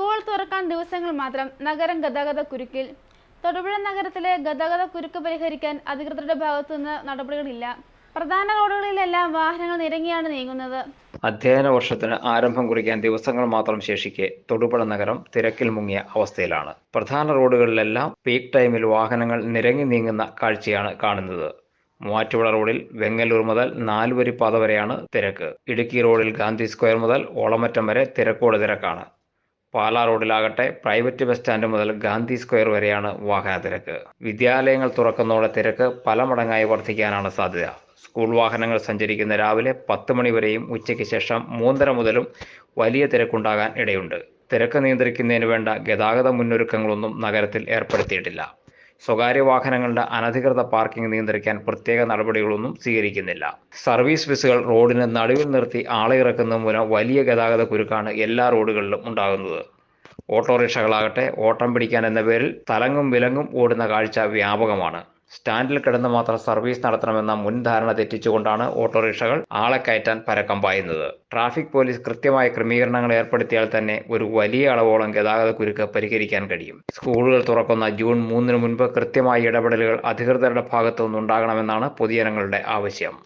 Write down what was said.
School തുറക്കാൻ ദിവസങ്ങൾ മാത്രം നഗരം ഗതാഗത കുരുക്കിൽ. തൊടുപുഴ നഗരത്തിലെ ഗതാഗത കുരുക്ക് പരിഹരിക്കാൻ അധികൃതരുടെ ഭാഗത്തുനിന്ന് നടപടികളില്ല. പ്രധാന റോഡുകളിലെല്ലാം വാഹനങ്ങൾ നിരങ്ങിയാണ് നീങ്ങുന്നത്. അധ്യയന വർഷത്തിന് ആരംഭം കുറിക്കാൻ ദിവസങ്ങൾ മാത്രം ശേഷിക്കെ തൊടുപുഴ നഗരം തിരക്കിൽ മുങ്ങിയ അവസ്ഥയിലാണ്. പ്രധാന റോഡുകളിലെല്ലാം പീക്ക് ടൈമിൽ വാഹനങ്ങൾ നിരങ്ങി നീങ്ങുന്ന കാഴ്ചയാണ് കാണുന്നത്. മൂവാറ്റുപുഴ റോഡിൽ വെങ്ങല്ലൂർ മുതൽ നാലുവരി പാത വരെയാണ് തിരക്ക്. ഇടുക്കി റോഡിൽ ഗാന്ധി സ്ക്വയർ മുതൽ ഓളമറ്റം വരെ തിരക്കോട് തിരക്കാണ്. പാലാ റോഡിലാകട്ടെ പ്രൈവറ്റ് ബസ് സ്റ്റാൻഡ് മുതൽ ഗാന്ധി സ്ക്വയർ വരെയാണ് വാഹന തിരക്ക്. വിദ്യാലയങ്ങൾ തുറക്കുന്നതോടെ തിരക്ക് പല മടങ്ങായി വർദ്ധിക്കാനാണ് സാധ്യത. സ്കൂൾ വാഹനങ്ങൾ സഞ്ചരിക്കുന്ന രാവിലെ പത്ത് മണിവരെയും ഉച്ചയ്ക്ക് ശേഷം മൂന്നര മുതലും വലിയ തിരക്കുണ്ടാകാൻ ഇടയുണ്ട്. തിരക്ക് നിയന്ത്രിക്കുന്നതിന് വേണ്ട ഗതാഗത മുന്നൊരുക്കങ്ങളൊന്നും നഗരത്തിൽ ഏർപ്പെടുത്തിയിട്ടില്ല. സ്വകാര്യ വാഹനങ്ങളുടെ അനധികൃത പാർക്കിംഗ് നിയന്ത്രിക്കാൻ പ്രത്യേക നടപടികളൊന്നും സ്വീകരിക്കുന്നില്ല. സർവീസ് ബസ്സുകൾ റോഡിന് നടുവിൽ നിർത്തി ആളെ ഇറക്കുന്നത് മൂലം വലിയ ഗതാഗത കുരുക്കാണ് എല്ലാ റോഡുകളിലും ഉണ്ടാകുന്നത്. ഓട്ടോറിക്ഷകളാകട്ടെ ഓട്ടം പിടിക്കാൻ എന്ന പേരിൽ തലങ്ങും വിലങ്ങും ഓടുന്ന കാഴ്ച വ്യാപകമാണ്. സ്റ്റാൻഡിൽ കിടന്ന് മാത്രം സർവീസ് നടത്തണമെന്ന മുൻധാരണ തെറ്റിച്ചുകൊണ്ടാണ് ഓട്ടോറിക്ഷകൾ ആളെ കയറ്റാൻ പരക്കം പായുന്നത്. ട്രാഫിക് പോലീസ് കൃത്യമായ ക്രമീകരണങ്ങൾ ഏർപ്പെടുത്തിയാൽ തന്നെ ഒരു വലിയ അളവോളം ഗതാഗത കുരുക്ക് പരിഹരിക്കാൻ കഴിയും. സ്കൂളുകൾ തുറക്കുന്ന ജൂൺ മൂന്നിന് മുൻപ് കൃത്യമായ ഇടപെടലുകൾ അധികൃതരുടെ ഭാഗത്തു നിന്നുണ്ടാകണമെന്നാണ് പൊതുജനങ്ങളുടെ ആവശ്യം.